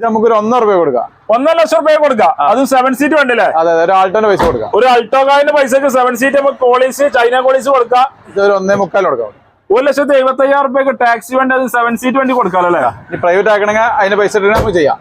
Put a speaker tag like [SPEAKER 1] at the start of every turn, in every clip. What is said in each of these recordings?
[SPEAKER 1] ഇത് നമുക്കൊരു ഒന്നര രൂപ കൊടുക്കാം.
[SPEAKER 2] ഒന്നര ലക്ഷം രൂപ കൊടുക്കാം. അതും സെവൻ സീറ്റ് വേണ്ടല്ലേ?
[SPEAKER 1] അതെ അതെ ഒരു ആൾട്ടോന്റെ പൈസ കൊടുക്കാം.
[SPEAKER 2] ഒരു അൾട്ടോകാരിന്റെ പൈസക്ക് സെവൻ സീറ്റ് നമുക്ക് കോളീസ് ചൈന കോളീസ് കൊടുക്കാം.
[SPEAKER 1] ഇത് ഒരു ഒന്നേ മുക്കാൽ കൊടുക്കാം.
[SPEAKER 2] ഒരു ലക്ഷത്തി എഴുപത്തി അയ്യായിരം റുപ്യക്ക് ടാക്സി വണ്ടി അത് സെവൻ സീറ്റ് വണ്ടി കൊടുക്കാം അല്ലേ?
[SPEAKER 1] പ്രൈവറ്റ് ആക്കണമെങ്കിൽ അതിന്റെ പൈസ ചെയ്യാം.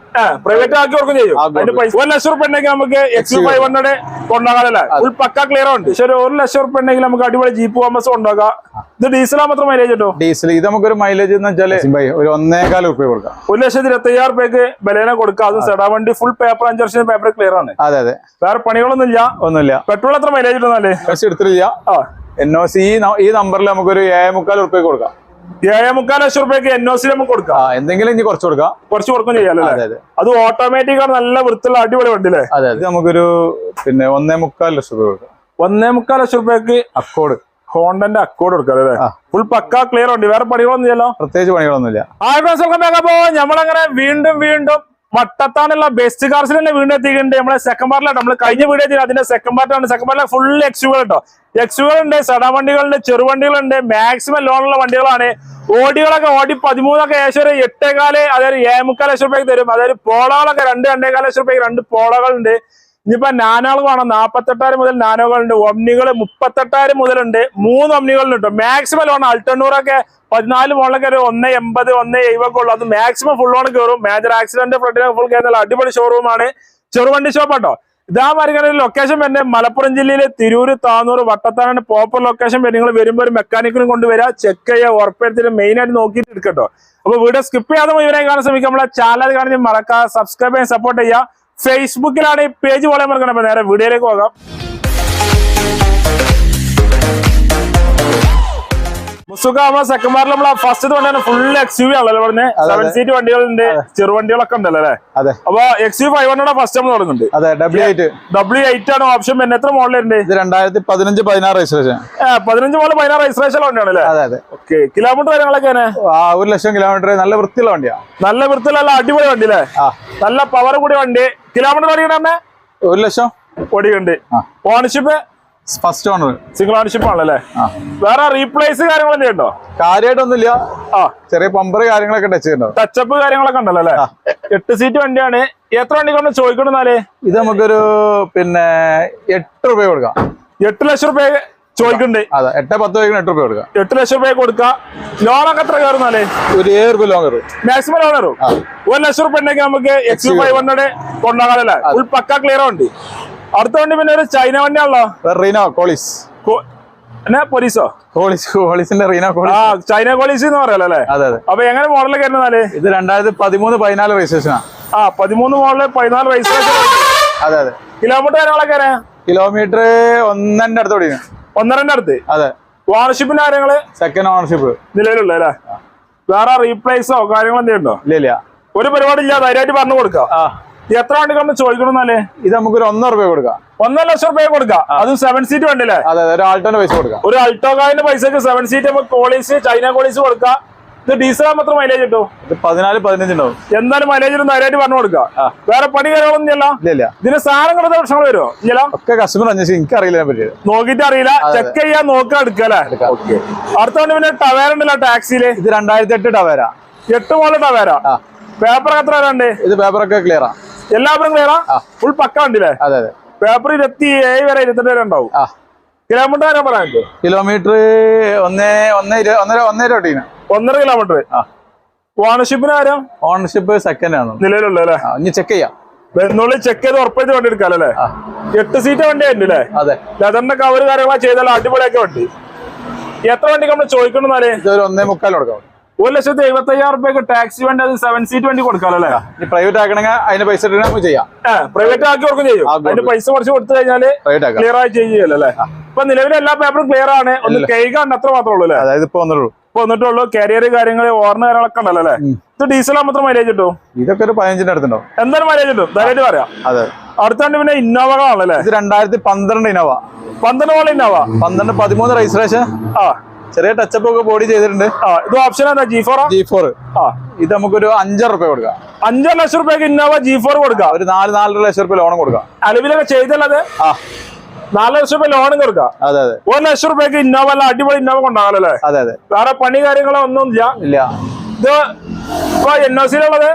[SPEAKER 2] പ്രൈവറ്റ് ആക്കി കൊടുക്കും ചെയ്യും.
[SPEAKER 1] ആക്കി
[SPEAKER 2] അതിന്റെ പൈസ ഒരു ലക്ഷം റുപ്യ ഉണ്ടെങ്കിൽ നമുക്ക് എക്സ് യു ഫൈവ് ഹൺഡ്രഡ് കൊണ്ടാകാനല്ലേ ഫുൾ പക്ക ക്ലിയർ ഉണ്ട് പക്ഷെ ഒരു ലക്ഷം റുപ്യ ഉണ്ടെങ്കിൽ നമുക്ക് അടിപൊളി ജീപ്പ് കോമസ് കൊണ്ടുപോകാം. ഇത് ഡീസലാ മാത്രം മൈലേജ് കിട്ടും
[SPEAKER 1] ഡീസൽ ഇത് നമുക്കൊരു മൈലേജ് എന്ന് വെച്ചാൽ ഒരു ഒന്നേകാൽ റുപ്യ കൊടുക്കാം.
[SPEAKER 2] ഒരു ലക്ഷത്തി ഇരുപത്തി അയ്യായിരം റുപ്യക്ക് ബലേന കൊടുക്കാം. അത് സെഡാ വണ്ടി ഫുൾ പേപ്പർ അഞ്ച് വർഷം പേപ്പർ ക്ലിയർ ആണ്.
[SPEAKER 1] അതെ അതെ.
[SPEAKER 2] വേറെ പണികളൊന്നും ഇല്ല
[SPEAKER 1] ഒന്നുമില്ല.
[SPEAKER 2] പെട്രോൾ എത്ര മൈലേജ് കിട്ടുന്നല്ലേ
[SPEAKER 1] എടുത്തിട്ടില്ല.
[SPEAKER 2] ആ.
[SPEAKER 1] എൻ ഒ സി ഈ നമ്പറിൽ നമുക്കൊരു ഏഴ് മുക്കാൽ റുപ്യ കൊടുക്കാം.
[SPEAKER 2] ഏഴേ മുക്കാൽ ലക്ഷം റുപ്യക്ക് എൻ ഒ സി നമുക്ക് കൊടുക്കാം.
[SPEAKER 1] എന്തെങ്കിലും ഇനി കുറച്ച് കൊടുക്കാം.
[SPEAKER 2] കുറച്ച് കൊടുക്കും ചെയ്യാം
[SPEAKER 1] അതെ
[SPEAKER 2] ഓട്ടോമാറ്റിക് ആണ് നല്ല വൃത്തിയുള്ള അടിപൊളി വണ്ടി അല്ലേ?
[SPEAKER 1] അതെ ഇത് നമുക്കൊരു പിന്നെ ഒന്നേ മുക്കാൽ ലക്ഷം രൂപ കൊടുക്കാം.
[SPEAKER 2] ഒന്നേ മുക്കാൽ ലക്ഷം റുപ്യക്ക്
[SPEAKER 1] അക്കോഡ്
[SPEAKER 2] ഹോണ്ടന്റെ അക്കോഡ് കൊടുക്കാം അല്ലേ. ഫുൾ പക്ക ക്ലിയർ ഉണ്ട് വേറെ പണികളൊന്നും ചെയ്യല്ലോ
[SPEAKER 1] പ്രത്യേകിച്ച് പണികളൊന്നുമില്ല
[SPEAKER 2] ആ ഫ്രണ്ട്സ് വെൽക്കം ബാക്ക് അപ്പോ നമ്മളങ്ങനെ വീണ്ടും വീണ്ടും വട്ടത്താനുള്ള ബെസ്റ്റ് കാർസിൽ തന്നെ വീണ്ടും എത്തിയിട്ടുണ്ട്. നമ്മളെ സെക്കൻഡ് പാർട്ടിലാണ് നമ്മൾ കഴിഞ്ഞ വീഡിയോ ചെയ്ത് അതിന്റെ സെക്കൻഡ് പാർട്ടാണ് സെക്കൻഡ് പാർട്ടിലെ ഫുൾ എക്സുകൾ കേട്ടോ എക്സുകൾ ഉണ്ട് സഡ വണ്ടികളുണ്ട് ചെറുവണ്ടികളുണ്ട് മാക്സിമം ലോണുള്ള വണ്ടികളാണ്. ഓടികളൊക്കെ ഓടി പതിമൂന്നൊക്കെ ഏകദേശം ഒരു എട്ടേകാൽ അതായത് ഏമുക്കാൽ ലക്ഷം രൂപയ്ക്ക് തരും. അതായത് പോളകളൊക്കെ രണ്ട് രണ്ടേകാൽ ലക്ഷം രൂപയ്ക്ക് രണ്ട് പോളകളുണ്ട്. ഇനിയിപ്പോ നാനോകൾ വേണം നാപ്പത്തെട്ടായിരം മുതൽ നാനോകളുണ്ട്. ഒമ്നികൾ മുപ്പത്തെട്ടായിരം മുതലുണ്ട്. മൂന്ന് ഒമ്നികളുണ്ട് മാക്സിമം ലോൺ അൾട്ടണ്ണൂറൊക്കെ പതിനാല് മോളിലൊക്കെ ഒരു ഒന്ന് എൺപത് ഒന്ന് എഴുപൊക്കെ ഉള്ളു. അത് മാക്സിമം ഫുൾ ഓൺ കയറും മേജർ ആക്സിഡന്റ് ഫ്രണ്ടിനെ ഫുൾ കയറുന്ന അടിപൊളി ഷോറൂമാണ് ചെറുവണ്ടി ഷോപ്പ് കേട്ടോ ഇതാ പറയുന്ന ലൊക്കേഷൻ വരുന്നത് മലപ്പുറം ജില്ലയിലെ തിരൂര് താന്നൂർ വട്ടത്താനാണ് പ്രോപ്പർ ലൊക്കേഷൻ വരും നിങ്ങൾ വരുമ്പോൾ ഒരു മെക്കാനിക്കിനും കൊണ്ടുവരിക ചെക്ക് ചെയ്യുക. ഉറപ്പെടുത്തിട്ട് മെയിൻ ആയിട്ട് നോക്കിയിട്ട് എടുക്കട്ടോ അപ്പൊ വീഡിയോ സ്കിപ്പ് ചെയ്യാതെ ഇവരെ കാണാൻ ശ്രമിക്കുക. നമ്മളെ ചാനൽ കാണിച്ച് മറക്കാതെ സബ്സ്ക്രൈബ് ചെയ്യാൻ സപ്പോർട്ട് ചെയ്യുക. ഫേസ്ബുക്കിലാണ് ഈ പേജ് പോലെ മറക്കണം നേരെ വീഡിയോയിലേക്ക് പോകാം. നമ്മൾ first full X U V ആണല്ലോ പറഞ്ഞത് സെവൻ സീറ്റ് വണ്ടികളുണ്ട് ചെറുവണ്ടികളൊക്കെ ഉണ്ടല്ലോ അല്ലേ?
[SPEAKER 1] അതെ.
[SPEAKER 2] അപ്പൊ X U five hundred first നമ്മൾ തുടങ്ങുന്നുണ്ട്.
[SPEAKER 1] അതെ ഡബ്ല്യു എയ്റ്റ്
[SPEAKER 2] ഡബ്ല്യു എയ്റ്റ് ആണ് ഓപ്ഷൻ പിന്നെ എത്ര മോഡലുണ്ട്
[SPEAKER 1] ഇത് രണ്ടായിരത്തി പതിനഞ്ച് പതിനാറ് രജിസ്ട്രേഷൻ
[SPEAKER 2] പതിനഞ്ച് മോഡൽ പതിനാറ് രജിസ്ട്രേഷൻ വണ്ടിയാണ് അല്ലേ?
[SPEAKER 1] അതെ അതെ.
[SPEAKER 2] ഓക്കെ കിലോമീറ്റർ കാര്യങ്ങളൊക്കെ
[SPEAKER 1] ഒരു ലക്ഷം കിലോമീറ്റർ നല്ല വൃത്തിയുള്ള വണ്ടിയാ.
[SPEAKER 2] നല്ല വൃത്തിയുള്ള അടിപൊളി വണ്ടി അല്ലേ? നല്ല പവർ കൂടിയ വണ്ടി. കിലോമീറ്റർ ഓടിക്കണേ
[SPEAKER 1] ഒരു lakh.
[SPEAKER 2] Ownership
[SPEAKER 1] first owner
[SPEAKER 2] single ownership ആണല്ലേ? വേറെ റീപ്ലേസ് കാര്യങ്ങളൊക്കെ ഉണ്ടോ
[SPEAKER 1] കാര്യമായിട്ടൊന്നുമില്ല
[SPEAKER 2] ആ.
[SPEAKER 1] ചെറിയ പമ്പർ കാര്യങ്ങളൊക്കെ ടച്ച് ചെയ്യുന്നുണ്ടോ.
[SPEAKER 2] ടച്ചപ്പ് കാര്യങ്ങളൊക്കെ ഉണ്ടല്ലോ അല്ലേ? എട്ട് സീറ്റ് വണ്ടിയാണ്. എത്ര വണ്ടിക്കൊന്ന് ചോദിക്കണമെന്നാൽ
[SPEAKER 1] ഇത് നമുക്കൊരു പിന്നെ എട്ട് രൂപ കൊടുക്കാം.
[SPEAKER 2] എട്ട് ലക്ഷം രൂപ ചോദിക്കണ്ടേ.
[SPEAKER 1] അതെ എട്ട് പത്ത് രൂപ എട്ട് രൂപ കൊടുക്കാം.
[SPEAKER 2] എട്ട് ലക്ഷം രൂപ കൊടുക്കാം. ലോണൊക്കെ എത്ര കയറുന്നാലേ
[SPEAKER 1] ഒരു ഏഴ് രൂപ ലോൺ കയറും.
[SPEAKER 2] മാക്സിമം ലോൺ കയറും. ഒരു ലക്ഷം രൂപ ഉണ്ടെങ്കിൽ നമുക്ക് എക്സ് ഫൈവ് ഹൺഡ്രഡ് കൊണ്ടാകാനല്ലേ ഫുൾ പക്ക ക്ലിയർ വണ്ടി അടുത്ത വണ്ടി പിന്നെ ഒരു ചൈന വണ്ടിയാണല്ലോ.
[SPEAKER 1] Renault Koleos.
[SPEAKER 2] കോ- എന്നാ പോലീസോ?
[SPEAKER 1] കോളിസ് കോളിസിന്റെ റീനോ
[SPEAKER 2] ആ ചൈന എന്ന് അല്ലേ?
[SPEAKER 1] അതെ അതെ.
[SPEAKER 2] അപ്പൊ എങ്ങനെ മോഡലൊക്കെ
[SPEAKER 1] ഇത് രണ്ടായിരത്തി പതിമൂന്ന് പതിനാല് രജിസ്ട്രേഷനാ
[SPEAKER 2] ആ. പതിമൂന്ന് മോഡൽ പതിനാല് രജിസ്ട്രേഷൻ
[SPEAKER 1] അതെ അതെ.
[SPEAKER 2] കിലോമീറ്റർ കാര്യങ്ങളൊക്കെ?
[SPEAKER 1] കിലോമീറ്റർ ഒന്നെ അടുത്ത്
[SPEAKER 2] ഒന്നരന്റെ അടുത്ത്?
[SPEAKER 1] അതെ.
[SPEAKER 2] ഓണർഷിപ്പിന്റെ കാര്യങ്ങൾ?
[SPEAKER 1] സെക്കൻഡ് ഓണർഷിപ്പ്
[SPEAKER 2] നിലവിലുള്ള അല്ലേ? വേറെ റീപ്ലേസോ കാര്യങ്ങളോ എന്തെങ്കിലും ഉണ്ടോ?
[SPEAKER 1] ഇല്ല ഇല്ല.
[SPEAKER 2] ഒരു പരിപാടി ഇല്ല ധൈര്യമായിട്ട് പറഞ്ഞു കൊടുക്കാം. എത്ര വണ്ടികളൊന്ന് അല്ലേ
[SPEAKER 1] ഇത് നമുക്ക് ഒരു ഒന്നര രൂപ കൊടുക്കാം.
[SPEAKER 2] ഒന്നര ലക്ഷം രൂപ കൊടുക്കാം. അതും സെവൻ സീറ്റ് വണ്ടിയില്ലേ?
[SPEAKER 1] അതെ ഒരു ആൾട്ടോന്റെ പൈസ കൊടുക്കാം.
[SPEAKER 2] ഒരു അൾട്ടോകാരിന്റെ പൈസക്ക് സെവൻ സീറ്റ് നമുക്ക് കോളീസ് ചൈന കോളീസ് കൊടുക്കാം. ഇത് ഡീസൽ മാത്രം മൈലേജ് കിട്ടും?
[SPEAKER 1] ഇത് പതിനാല് പതിനഞ്ച് ഉണ്ടാവും.
[SPEAKER 2] എന്തായാലും മൈലേജ് നേരായിട്ട് പറഞ്ഞു കൊടുക്കാം. വേറെ പണി കാര്യങ്ങളൊന്നും ഇല്ല ഇതിന് സാധനം കൊടുത്ത പ്രശ്നങ്ങൾ വരുമോ ഇല്ല
[SPEAKER 1] ഒക്കെ കസ്റ്റമർ അന്വേഷിച്ചു എനിക്ക് അറിയില്ല പറ്റിയത്
[SPEAKER 2] നോക്കിയിട്ട് അറിയില്ല. ചെക്ക് ചെയ്യാൻ നോക്കാൻ എടുക്കുക ഓക്കെ അടുത്ത വണ്ടി പിന്നെ ടവേര ഉണ്ടല്ലോ ടാക്സിയിൽ
[SPEAKER 1] ഇത് രണ്ടായിരത്തി എട്ട് ടവേര
[SPEAKER 2] എട്ട് മോളിൽ ടവേര പേപ്പർ എത്ര വരാണ്ട്
[SPEAKER 1] ഇത് പേപ്പറൊക്കെ ക്ലിയറാ
[SPEAKER 2] എല്ലാവരും ക്ലിയറാ ഫുൾ പക്ക വണ്ടിയില്ലേ
[SPEAKER 1] അതെ അതെ.
[SPEAKER 2] പേപ്പർ ഇരുപത്തി ഏഴ് വരെ ഇരുപത്തെട്ട് വരെ ഉണ്ടാവും. കിലോമീറ്റർ വരെ പറയാൻ
[SPEAKER 1] കിലോമീറ്റർ ഒന്നേ ഒന്നര ഒന്നര ഒട്ടീന്
[SPEAKER 2] ഒന്നര കിലോമീറ്റർ. ഓണർഷിപ്പിന് കാര്യം?
[SPEAKER 1] ഓണർഷിപ്പ് സെക്കൻഡ് ആണ്.
[SPEAKER 2] നിലവിലുള്ള അല്ലേ?
[SPEAKER 1] ഇനി ചെക്ക് ചെയ്യാം.
[SPEAKER 2] വെന്നുള്ളി ചെക്ക് ചെയ്ത് ഉറപ്പായിട്ട് വണ്ടി എടുക്കാം അല്ലേ എട്ട് സീറ്റ് വണ്ടി ഉണ്ട് അല്ലേ?
[SPEAKER 1] അതെ.
[SPEAKER 2] ലെതറിന്റെ കവർ കാര്യങ്ങളൊക്കെ ചെയ്താൽ അടിപൊളിയൊക്കെ വണ്ടി. എത്ര വണ്ടിക്ക് നമ്മൾ ചോദിക്കണമെന്നാലേ
[SPEAKER 1] ഒന്നേ മുക്കാൽ കൊടുക്കാം.
[SPEAKER 2] ഒരു ലക്ഷത്തി എഴുപത്തി അയ്യായിരം റുപ്യക്ക് ടാക്സി വണ്ടി അത് സെവൻ സീറ്റ് വണ്ടി കൊടുക്കാം അല്ലേ?
[SPEAKER 1] പ്രൈവറ്റ് ആക്കണമെങ്കിൽ അതിന്റെ പൈസ ചെയ്യാം.
[SPEAKER 2] പ്രൈവറ്റ് ആക്കി കൊടുക്കും ചെയ്യും. അതിന്റെ പൈസ കുറച്ച് കൊടുത്തു
[SPEAKER 1] കഴിഞ്ഞാൽ
[SPEAKER 2] ക്ലിയർ ആയി ചെയ്യല്ലോ അല്ലേ? ഇപ്പൊ നിലവിലെ എല്ലാ പേപ്പറും ക്ലിയർ ആണ്. ഒന്ന് കൈകാണ്ട് അത്ര മാത്രമേ ഉള്ളൂ അല്ലേ?
[SPEAKER 1] അതായത് ഇപ്പൊ വന്നുള്ളൂ
[SPEAKER 2] ഇപ്പൊ വന്നിട്ടുള്ളൂ. കാരിയർ കാര്യങ്ങൾ ഓർണ കാര്യങ്ങളൊക്കെ ഉണ്ടല്ലോ അല്ലേ? ഇത് ഡീസൽ മാത്രം മൈലേജ് കിട്ടും?
[SPEAKER 1] ഇതൊക്കെ ഒരു പതിനഞ്ചിന്റെ അടുത്തുണ്ടോ
[SPEAKER 2] എന്തായാലും മൈലേജ് കിട്ടും? ധൈര്യമായിട്ട് പറയാം.
[SPEAKER 1] അതെ.
[SPEAKER 2] അടുത്ത വണ്ടി പിന്നെ ഇന്നോവകളാണല്ലേ
[SPEAKER 1] ഇത് രണ്ടായിരത്തി പന്ത്രണ്ട് ഇന്നോവ
[SPEAKER 2] പന്ത്രണ്ട് ഇന്നോവ
[SPEAKER 1] പന്ത്രണ്ട് പതിമൂന്ന് രജിസ്ട്രേഷൻ
[SPEAKER 2] ആ.
[SPEAKER 1] ചെറിയ ടച്ചപ്പ് ഒക്കെ ബോഡി ചെയ്തിട്ടുണ്ട്.
[SPEAKER 2] ആ ഇത് ഓപ്ഷൻ എന്താ? ജി ഫോർ
[SPEAKER 1] ജി ഫോർ
[SPEAKER 2] ആ.
[SPEAKER 1] ഇത് നമുക്കൊരു അഞ്ചര റുപ്യ കൊടുക്കാം.
[SPEAKER 2] അഞ്ചര ലക്ഷം റുപ്യക്ക് ഇന്നോവ ജി ഫോർ കൊടുക്കാം.
[SPEAKER 1] ഒരു നാല് നാലര ലക്ഷം റുപ്യ ലോണും കൊടുക്കാം.
[SPEAKER 2] അലവിലൊക്കെ ചെയ്തല്ലത്?
[SPEAKER 1] ആ.
[SPEAKER 2] നാല് ലക്ഷം റുപ്യ ലോണും കൊടുക്കാം.
[SPEAKER 1] അതെ അതെ.
[SPEAKER 2] ഒരു ലക്ഷം റുപ്യക്ക് ഇന്നോവ അല്ല അടിപൊളി ഇന്നോവ കൊണ്ടാകലല്ലേ
[SPEAKER 1] അതെ അതെ.
[SPEAKER 2] വേറെ പണി കാര്യങ്ങളോ ഒന്നും ഇല്ല.
[SPEAKER 1] ഇല്ല
[SPEAKER 2] ഇത് ഇപ്പൊ എൻ ഒ സിയിലുള്ളത്?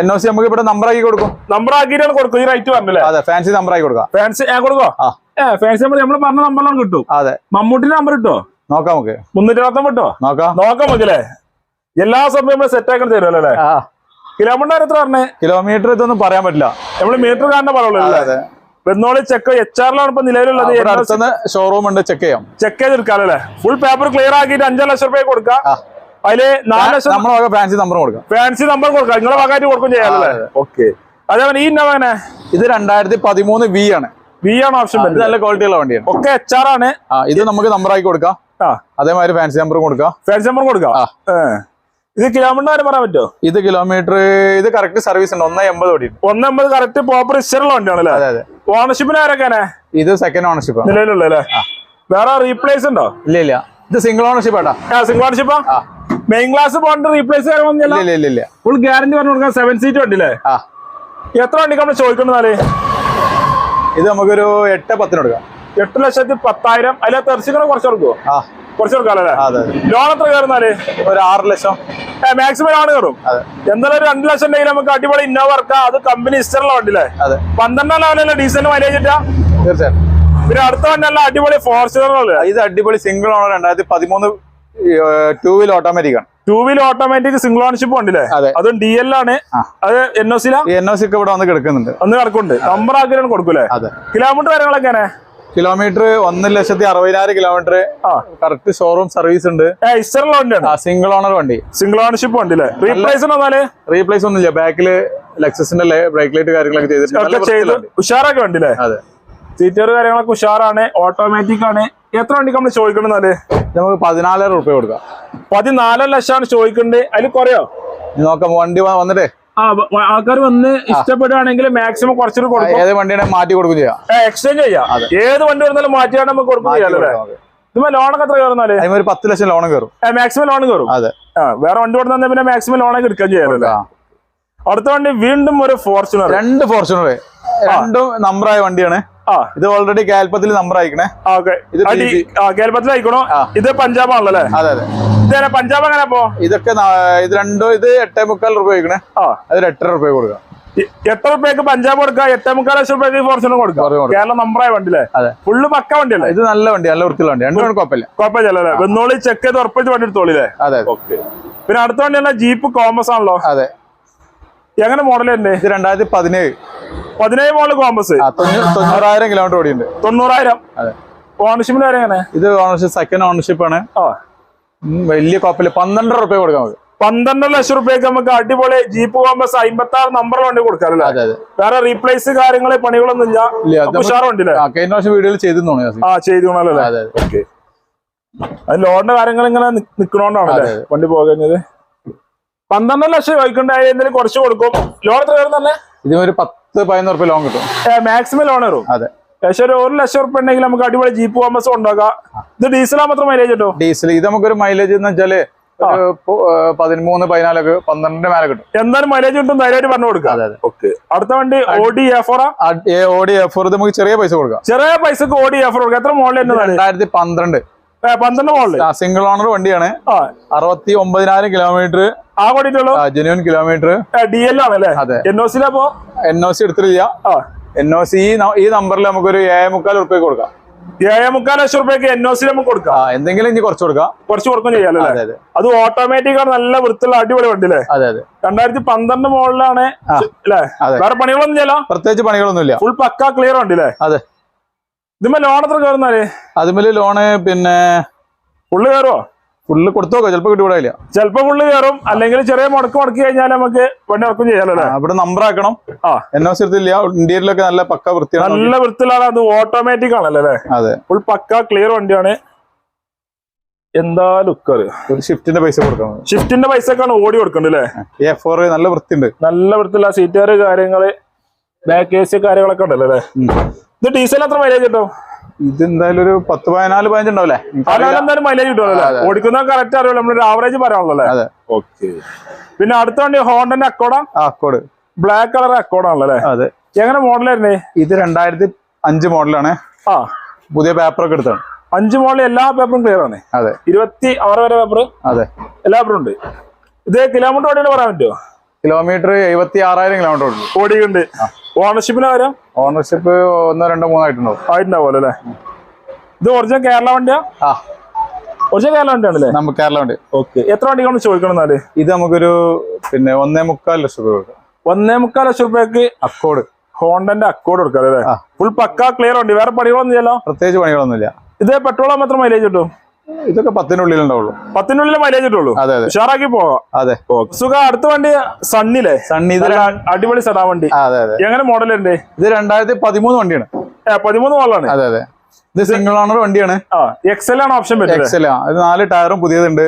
[SPEAKER 1] എൻ ഒ സി നമുക്ക് ഇവിടെ നമ്പർ ആക്കി കൊടുക്കും.
[SPEAKER 2] നമ്പർ ആക്കിയിട്ടാണ് കൊടുക്കും ഈ റൈറ്റ് പറഞ്ഞല്ലേ?
[SPEAKER 1] അതെ ഫാൻസി നമ്പർ ആക്കി കൊടുക്കാം.
[SPEAKER 2] ഫാൻസി ഞാൻ കൊടുക്കോ?
[SPEAKER 1] ആ.
[SPEAKER 2] ഏ ഫാൻസി നമ്പർ നമ്മൾ പറഞ്ഞ നമ്പറിലാണ് കിട്ടും.
[SPEAKER 1] അതെ.
[SPEAKER 2] മമ്മൂട്ടിന്റെ നമ്പർ കിട്ടോ?
[SPEAKER 1] നോക്കാം നമുക്ക്.
[SPEAKER 2] മുന്നൂറ്റി അറുപത്തൊമ്പത് കിട്ടോ?
[SPEAKER 1] നോക്കാം.
[SPEAKER 2] നോക്കാം നമുക്കല്ലേ എല്ലാ സമയം നമ്മൾ സെറ്റ് ആക്കാൻ തരുമല്ലോ അല്ലേ? കിലോമീറ്റർ എത്ര പറഞ്ഞേ?
[SPEAKER 1] കിലോമീറ്റർ ഇതൊന്നും പറയാൻ പറ്റില്ല.
[SPEAKER 2] നമ്മൾ മീറ്റർ കാണുന്ന പറയുള്ളൂ അല്ലേ? ചെക്ക് എച്ച് ആറിലാണ് ഇപ്പൊ നിലവിലുള്ളത്.
[SPEAKER 1] ഷോറൂം ഉണ്ട് ചെക്ക് ചെയ്യാം.
[SPEAKER 2] ചെക്ക് ചെയ്ത് ചെയ്തെടുക്കാല്ലേ ഫുൾ പേപ്പർ ക്ലിയർ ആക്കിയിട്ട് അഞ്ചര ലക്ഷം രൂപ കൊടുക്കാം. അതിൽ നാല് ലക്ഷം
[SPEAKER 1] നമ്മളെ ഫാൻസി നമ്പർ കൊടുക്കാം.
[SPEAKER 2] ഫാൻസി നമ്പർ കൊടുക്കാം. നിങ്ങളെ വകാറ്റ് കൊടുക്കും ചെയ്യാമല്ലേ ഓക്കെ അതേപോലെ ഈ ഇന്നോവനെ
[SPEAKER 1] ഇത് രണ്ടായിരത്തി പതിമൂന്ന് വി ആണ്
[SPEAKER 2] വി ആണ് ഓപ്ഷൻ
[SPEAKER 1] നല്ല ക്വാളിറ്റിയുള്ള വണ്ടിയാണ്.
[SPEAKER 2] ഒക്കെ എച്ച് ആർ ആണ്.
[SPEAKER 1] ഇത് നമുക്ക് നമ്പർ ആക്കി കൊടുക്കാം. അതേമാതിരി ഫാൻസി നമ്പർ കൊടുക്കാം.
[SPEAKER 2] ഫാൻസി നമ്പർ കൊടുക്കാം? ഇത് കിലോമീറ്റർ വരെ പറയാൻ പറ്റുമോ?
[SPEAKER 1] ഇത് കിലോമീറ്റർ ഇത് കറക്റ്റ് സർവീസ് ഉണ്ട്. ഒന്ന് എൺപത് ഓടി
[SPEAKER 2] എൺപത് കറക്റ്റ് പ്രോപ്പർ ഇസ്റ്ററുള്ള വണ്ടിയാണല്ലേ
[SPEAKER 1] അതെ അതെ.
[SPEAKER 2] ഓണർഷിപ്പിന് ആരൊക്കെയാണ്
[SPEAKER 1] ഇത് സെക്കൻഡ് ഓണർഷിപ്പ്
[SPEAKER 2] നിലവിലുള്ള അല്ലേ? വേറെ റീപ്ലേസ് ഉണ്ടോ?
[SPEAKER 1] ഇല്ല ഇല്ല. ഇത് സിംഗിൾ ഓണർഷിപ്പ് ആട്ടാ
[SPEAKER 2] സിംഗിൾ ഓണർഷിപ്പാ മെയിൻ ക്ലാസ് പോകേണ്ട റീപ്ലേസ് കാര്യമൊന്നുമില്ല ഫുൾ ഗ്യാരണ്ടി പറഞ്ഞു കൊടുക്കാൻ സെവൻ സീറ്റ് വണ്ടിയില്ലേ എത്ര വണ്ടിക്ക് നമ്മൾ ചോദിക്കുന്നതാൽ
[SPEAKER 1] ഇത് നമുക്കൊരു എട്ട് പത്തിന് കൊടുക്കാം.
[SPEAKER 2] എട്ട് ലക്ഷത്തി പത്തായിരം. അതിലെ തെർച്ചിങ്ങനെ കുറച്ച് കൊടുക്കുമോ കുറച്ച് കൊടുക്കാല്ലേ ലോൺ എത്ര കയറുന്നാൽ?
[SPEAKER 1] ഒരു ആറ് ലക്ഷം.
[SPEAKER 2] മാക്സിമം ലോൺ കയറും. എന്തായാലും ഒരു രണ്ട് ലക്ഷം ഉണ്ടെങ്കിൽ നമുക്ക് അടിപൊളി ഇന്നോവ ഇറക്കാം അത് കമ്പനി ഇഷ്ടമുള്ള വണ്ടിയില്ലേ? പന്ത്രണ്ടാം ലെവലല്ലേ ഡീസന്റ് മൈലേജ് ഇട്ടാ
[SPEAKER 1] തീർച്ചയായും
[SPEAKER 2] പിന്നെ അടുത്ത വണ്ടിയല്ല അടിപൊളി ഫോർച്യൂണറല്ലേ
[SPEAKER 1] ഇത് അടിപൊളി സിംഗിൾ ഓണർ രണ്ടായിരത്തി പതിമൂന്ന് ടൂ വീൽ ഓട്ടോമാറ്റിക് ആണ്.
[SPEAKER 2] Two wheel automatic single ownership ഉണ്ടല്ലേ
[SPEAKER 1] അതെ.
[SPEAKER 2] ഡി എൽ ആണ്. അത് എൻ ഒ സിയിലാ
[SPEAKER 1] ഈ എൻ ഒ സി ഒക്കെ ഇവിടെ വന്ന് കിടക്കുന്നുണ്ട്.
[SPEAKER 2] ഒന്ന് കിടക്കുന്നുണ്ട്. നമ്പർ ആക്കിയാണ് കൊടുക്കൂലേ? കിലോമീറ്റർ കാര്യങ്ങളൊക്കെയാണ്
[SPEAKER 1] കിലോമീറ്റർ ഒന്ന് ലക്ഷത്തി അറുപതിനായിരം കിലോമീറ്റർ
[SPEAKER 2] ആ.
[SPEAKER 1] കറക്റ്റ് ഷോറൂം സർവീസ് ഉണ്ട്. സിംഗിൾ ഓണർ വണ്ടി.
[SPEAKER 2] സിംഗിൾ ഓണർഷിപ്പ് വണ്ടി റീപ്ലേസ്
[SPEAKER 1] റീപ്ലേസ് ഒന്നുമില്ല. ബാക്കിൽ ലക്സസിന്റെ ബ്രേക്ക് ലൈറ്റ് കാര്യങ്ങളൊക്കെ ചെയ്തിട്ടുണ്ട് ഉഷാറൊക്കെ വണ്ടി.
[SPEAKER 2] വണ്ടിയില്ലേ
[SPEAKER 1] അതെ.
[SPEAKER 2] സീറ്റർ കാര്യങ്ങളൊക്കെ ഉഷാറാണ് ഓട്ടോമാറ്റിക് ആണ്. എത്ര വണ്ടിക്ക് നമ്മൾ
[SPEAKER 1] ചോദിക്കണമെന്നാൽ നമുക്ക് പതിനാലായിരം റുപ്യ കൊടുക്കാം.
[SPEAKER 2] പതിനാല് ലക്ഷമാണ് ചോദിക്കുന്നുണ്ട് അതിൽ കുറയോ?
[SPEAKER 1] നോക്കാം. വണ്ടി വന്നിട്ടേ.
[SPEAKER 2] ആൾക്കാർ വന്ന് ഇഷ്ടപ്പെടുകയാണെങ്കിൽ മാക്സിമം കുറച്ചൊരു കൊടുക്കും.
[SPEAKER 1] ഏത് വണ്ടിയുടെ മാറ്റി കൊടുക്കും ചെയ്യാം.
[SPEAKER 2] എക്സ്ചേഞ്ച് ചെയ്യാം. ഏത് വണ്ടി വന്നാലും മാറ്റിയാണ് നമുക്ക് കൊടുക്കും. ഇതുമ്പോ ലോണൊക്കെ എത്ര
[SPEAKER 1] കയറുന്നാൽ? ഒരു പത്ത് ലക്ഷം ലോണും കയറും.
[SPEAKER 2] മാക്സിമം ലോൺ കയറും.
[SPEAKER 1] അതെ.
[SPEAKER 2] വേറെ വണ്ടി കൊടുത്താൽ പിന്നെ മാക്സിമം ലോണൊക്കെ എടുക്കാൻ
[SPEAKER 1] ചെയ്യാറില്ല.
[SPEAKER 2] അടുത്ത വണ്ടി വീണ്ടും ഒരു ഫോർച്യൂണർ
[SPEAKER 1] രണ്ട് ഫോർച്യൂണർ രണ്ടും നമ്പറായ വണ്ടിയാണ്.
[SPEAKER 2] ആ.
[SPEAKER 1] ഇത് ഓൾറെഡി കേൽപ്പത്തിൽ നമ്പർ അയക്കണേ
[SPEAKER 2] കേൽപ്പത്തിൽ
[SPEAKER 1] ഇത് TP.
[SPEAKER 2] ആ ഇത് പഞ്ചാബ് ആണല്ലോ
[SPEAKER 1] അതെ അതെ.
[SPEAKER 2] ഇതേ പഞ്ചാബ് എങ്ങനെ പോ
[SPEAKER 1] ഇതൊക്കെ ഇത് രണ്ടും ഇത് എട്ടേ മുക്കാൽ രൂപ ആയിക്കണേ.
[SPEAKER 2] ആ.
[SPEAKER 1] അതിൽ എട്ടര രൂപ കൊടുക്കാം.
[SPEAKER 2] എത്ര റുപ്യക്ക് പഞ്ചാബ് കൊടുക്കാം? എട്ടേ മുക്കാൽ ലക്ഷം റുപ്യക്ക് ഫോർച്യൂണർ കൊടുക്കാം. കേരളം നമ്പറായ വണ്ടിയില്ലേ
[SPEAKER 1] അതെ.
[SPEAKER 2] ഫുള്ള് പക്ക വണ്ടിയല്ലേ
[SPEAKER 1] ഇത് നല്ല വണ്ടി നല്ല വൃത്തിയുള്ള വണ്ടി. രണ്ടും കുഴപ്പമില്ല.
[SPEAKER 2] കുഴപ്പമില്ല അല്ലേ? വെന്നോളി ചെക്ക് ചെയ്ത് ഉറപ്പിച്ച് വണ്ടി എടുത്തോളില്ലേ
[SPEAKER 1] അതെ
[SPEAKER 2] ഓക്കെ പിന്നെ അടുത്ത വണ്ടി ജീപ്പ് കോമസ് ആണല്ലോ.
[SPEAKER 1] അതെ.
[SPEAKER 2] എങ്ങനെ മോഡൽ തന്നെ
[SPEAKER 1] ഇത് രണ്ടായിരത്തി പതിനേഴ്.
[SPEAKER 2] പതിനേഴ് മോഡൽ
[SPEAKER 1] കോമ്പസ് തൊണ്ണൂറായിരം കിലോമീറ്റർ ഓടിയുണ്ട്
[SPEAKER 2] തൊണ്ണൂറായിരം. ഓണർഷിപ്പിന് വരെ എങ്ങനെ?
[SPEAKER 1] ഇത് ഓണർഷിപ്പ് സെക്കൻഡ് ഓണർഷിപ്പ് ആണ്. ഓ വലിയ കുഴപ്പമില്ല. പന്ത്രണ്ടര റുപ്യ കൊടുക്കാം നമുക്ക്.
[SPEAKER 2] പന്ത്രണ്ടര ലക്ഷം റുപ്യക്ക് നമുക്ക് അടിപൊളി ജീപ്പ് കോമ്പസ് അമ്പത്തി ആറ് നമ്പർ വണ്ടി കൊടുക്കാറല്ലേ വേറെ റീപ്ലേസ് കാര്യങ്ങൾ പണികളൊന്നും ഇല്ല.
[SPEAKER 1] ഉഷാറുണ്ടല്ലേ വീഡിയോ
[SPEAKER 2] ഉഷാർ
[SPEAKER 1] കഴിഞ്ഞ പ്രാവശ്യം വീഡിയോയിൽ ചെയ്തു
[SPEAKER 2] ആ ചെയ്തു അല്ലേ? ഓക്കെ അത്. ലോണിന്റെ കാര്യങ്ങൾ ഇങ്ങനെ നിക്കണോണ്ടാണല്ലേ വണ്ടി പോകുന്നത് പന്ത്രണ്ട് ലക്ഷം ചോദിക്കണ്ടായി എന്തെങ്കിലും കുറച്ച് കൊടുക്കും ലോൺ എത്ര വരും തന്നെ?
[SPEAKER 1] ഇതിന് ഒരു പത്ത് പതിനൊന്ന് റുപ്യ ലോൺ കിട്ടും.
[SPEAKER 2] മാക്സിമം ലോൺ വരും.
[SPEAKER 1] അതെ.
[SPEAKER 2] പക്ഷെ ഒരു ഒരു ലക്ഷം റുപ്യ ഉണ്ടെങ്കിൽ നമുക്ക് അടിപൊളി ജീപ്പ് കോമസ് ഉണ്ടാക്കാം ഇത് ഡീസലാ മാത്രം മൈലേജ് കിട്ടും?
[SPEAKER 1] ഡീസൽ ഇത് നമുക്കൊരു മൈലേജ് എന്ന് വെച്ചാൽ പതിമൂന്ന് പതിനാലൊക്കെ പന്ത്രണ്ടിന്റെ മേലെ കിട്ടും.
[SPEAKER 2] എന്തായാലും മൈലേജ് കിട്ടും ധൈര്യമായിട്ട് പറഞ്ഞു കൊടുക്കാം. ഓക്കെ അടുത്ത വണ്ടി ഓഡി എഫോറാ
[SPEAKER 1] ഓഡി എഫ് ഇത് നമുക്ക് ചെറിയ പൈസ കൊടുക്കാം.
[SPEAKER 2] ചെറിയ പൈസക്ക് ഓഡി എഫോർ കൊടുക്കാം. എത്ര മോഡൽ
[SPEAKER 1] രണ്ടായിരത്തി പന്ത്രണ്ട്.
[SPEAKER 2] പന്ത്രണ്ട്
[SPEAKER 1] സിംഗിൾ ഓണർ വണ്ടിയാണ്. അറുപത്തി ഒമ്പതിനായിരം കിലോമീറ്റർ
[SPEAKER 2] ആ കൂടിയിട്ടുള്ളൂ
[SPEAKER 1] ജെന്യൂൻ കിലോമീറ്റർ
[SPEAKER 2] ഡി എൽ ആണല്ലേ?
[SPEAKER 1] അതെ.
[SPEAKER 2] എൻ ഒ സിയിലപ്പോ
[SPEAKER 1] എൻ ഒ സി എടുത്തിട്ടില്ല. എൻ ഒ സി ഈ നമ്പറിൽ നമുക്കൊരു ഏഴ് മുക്കാൽ റുപ്യ കൊടുക്കാം.
[SPEAKER 2] ഏഴ് മുക്കാൽ ലക്ഷം റുപ്യക്ക് എൻ ഒ സി നമുക്ക് കൊടുക്കാം.
[SPEAKER 1] എന്തെങ്കിലും ഇനി കുറച്ച് കൊടുക്കാം.
[SPEAKER 2] കുറച്ച് കൊടുക്കും ചെയ്യാലോ
[SPEAKER 1] അതെ
[SPEAKER 2] ഓട്ടോമാറ്റിക് ആണ് നല്ല വൃത്തിയുള്ള അടിപൊളി വണ്ടി അല്ലേ?
[SPEAKER 1] അതെ അതെ.
[SPEAKER 2] രണ്ടായിരത്തി പന്ത്രണ്ട്
[SPEAKER 1] ആ.
[SPEAKER 2] അല്ലേ. വേറെ പണികളൊന്നും ചെയ്യലോ
[SPEAKER 1] പ്രത്യേകിച്ച് പണികളൊന്നും ഇല്ല
[SPEAKER 2] ഫുൾ പക്ക ക്ലിയർ വണ്ടി അല്ലേ?
[SPEAKER 1] അതെ.
[SPEAKER 2] ഇതുമ്പോ ലോൺ എത്ര കയറുന്നാൽ?
[SPEAKER 1] അതുമേൽ ലോണ് പിന്നെ
[SPEAKER 2] ഫുള്ള് കയറുമോ
[SPEAKER 1] ഫുള്ള് കൊടുത്തോക്കോ ചിലപ്പോ കിട്ടിവിടില്ല
[SPEAKER 2] ചിലപ്പോ ഫുള്ള് കയറും. അല്ലെങ്കിൽ ചെറിയ മുടക്ക് മുടക്കി കഴിഞ്ഞാൽ നമുക്ക് വണ്ടി ഇറക്കും ചെയ്യാലോ അവിടെ
[SPEAKER 1] ഇവിടെ നമ്പർ ആക്കണം.
[SPEAKER 2] ആ.
[SPEAKER 1] എന്നോ ഒ സി എടുത്തില്ല. ഇന്ത്യയിലൊക്കെ നല്ല പക്ക വൃത്തിയാണ്
[SPEAKER 2] നല്ല വൃത്തിയിലാണ്. അത് ഓട്ടോമാറ്റിക് ആണല്ലോ അല്ലേ?
[SPEAKER 1] അതെ.
[SPEAKER 2] ഫുൾ പക്ക ക്ലിയർ വണ്ടിയാണ്. എന്താ ലുക്കർ
[SPEAKER 1] ഒരു ഷിഫ്റ്റിന്റെ പൈസ കൊടുക്കണം.
[SPEAKER 2] ഷിഫ്റ്റിന്റെ പൈസക്കാണ് ഓടി
[SPEAKER 1] എ ഫോർ നല്ല വൃത്തിയുണ്ട്.
[SPEAKER 2] നല്ല വൃത്തിയുള്ള സീറ്റുകാർ കാര്യങ്ങൾ ബാക്ക് എ സി കാര്യങ്ങളൊക്കെ ഉണ്ടല്ലോ അല്ലേ. ഇത് ഡീസൽ എത്ര മൈലേജ് കിട്ടും?
[SPEAKER 1] ഇത് എന്തായാലും ഒരു പത്ത് പതിനാല് പതിനഞ്ച് ഉണ്ടാവില്ലേ
[SPEAKER 2] എന്തായാലും മൈലേജ് കിട്ടുമല്ലോ
[SPEAKER 1] അതെ.
[SPEAKER 2] ഓടിക്കുന്ന കറക്റ്റ് അറിയുള്ളൂ. നമ്മളൊരു ആവറേജ് പറയാനുള്ളൂ അല്ലേ
[SPEAKER 1] അതെ
[SPEAKER 2] ഓക്കെ. പിന്നെ അടുത്ത വണ്ടി ഹോണ്ടന്റെ അക്കോഡാ.
[SPEAKER 1] ആ അക്കോഡ്.
[SPEAKER 2] ബ്ലാക്ക് കളർ അക്കോഡാണല്ലേ
[SPEAKER 1] അതെ.
[SPEAKER 2] എങ്ങനെ മോഡലായിരുന്നേ
[SPEAKER 1] ഇത് രണ്ടായിരത്തി അഞ്ച് മോഡലാണ്
[SPEAKER 2] ആ.
[SPEAKER 1] പുതിയ പേപ്പറൊക്കെ എടുത്താണ്
[SPEAKER 2] അഞ്ച് മോഡൽ എല്ലാ പേപ്പറും ക്ലിയർ ആണ്?
[SPEAKER 1] അതെ.
[SPEAKER 2] ഇരുപത്തി ആറ് വരെ പേപ്പർ
[SPEAKER 1] അതെ.
[SPEAKER 2] എല്ലാ പേപ്പറും ഉണ്ട്. ഇത് കിലോമീറ്റർ ഓടിയാണ് പറയാൻ പറ്റുമോ
[SPEAKER 1] കിലോമീറ്റർ എഴുപത്തി ആറായിരം കിലോമീറ്റർ ഉണ്ട്
[SPEAKER 2] ഓടിയുണ്ട് ഓണർഷിപ്പിന് ആരാ
[SPEAKER 1] ഓണർഷിപ്പ് ഒന്നോ രണ്ടോ മൂന്നായിട്ടുണ്ടാവും
[SPEAKER 2] ആയിട്ടുണ്ടാവുമല്ലോ അല്ലേ? ഇത് ഒറിജിനൽ കേരള വണ്ടിയാ?
[SPEAKER 1] ആ.
[SPEAKER 2] ഒറിജിനൽ കേരള വണ്ടിയാണല്ലേ?
[SPEAKER 1] നമുക്ക് കേരള വണ്ടി.
[SPEAKER 2] ഓക്കെ എത്ര വണ്ടികളാണ് ചോദിക്കണം എന്നാൽ?
[SPEAKER 1] ഇത് നമുക്കൊരു പിന്നെ ഒന്നേ മുക്കാൽ ലക്ഷം രൂപ കൊടുക്കാം.
[SPEAKER 2] ഒന്നേ മുക്കാൽ ലക്ഷം രൂപയ്ക്ക്
[SPEAKER 1] അക്കോഡ്
[SPEAKER 2] ഹോണ്ടന്റെ അക്കോഡ് കൊടുക്കാം അല്ലേ? ഫുൾ പക്ക ക്ലിയർ ഉണ്ട് വേറെ പണികളൊന്നും ഇല്ലല്ലോ?
[SPEAKER 1] പ്രത്യേകിച്ച് പണികളൊന്നുമില്ല.
[SPEAKER 2] ഇത് പെട്രോൾ മാത്രം മൈലേജ് കിട്ടും?
[SPEAKER 1] ഇതൊക്കെ പത്തിനുള്ളിൽ ഉണ്ടാവുള്ളൂ.
[SPEAKER 2] പത്തിനുള്ളിൽ മൈലേജ് കിട്ടുള്ളൂ.
[SPEAKER 1] അതെ അതെ.
[SPEAKER 2] ഉഷാറാക്കി പോവാ.
[SPEAKER 1] അതെ.
[SPEAKER 2] സുഖ അടുത്ത വണ്ടി സണ്ണിലേ.
[SPEAKER 1] സണ്ണി ഇത്
[SPEAKER 2] അടിപൊളി സെഡാ വണ്ടി.
[SPEAKER 1] അതെ അതെ.
[SPEAKER 2] എങ്ങനെ മോഡൽ ഉണ്ട്
[SPEAKER 1] ഇത് രണ്ടായിരത്തി പതിമൂന്ന് വണ്ടിയാണ്
[SPEAKER 2] പതിമൂന്ന് മോഡലാണ്
[SPEAKER 1] അതെ അതെ. ഇത് സിംഗിൾ ഓണർ വണ്ടിയാണ്.
[SPEAKER 2] ആ എക്സൽ ആണ് ഓപ്ഷൻ
[SPEAKER 1] എക്സൽ ഇത് നാല് ടയറും പുതിയതുണ്ട്.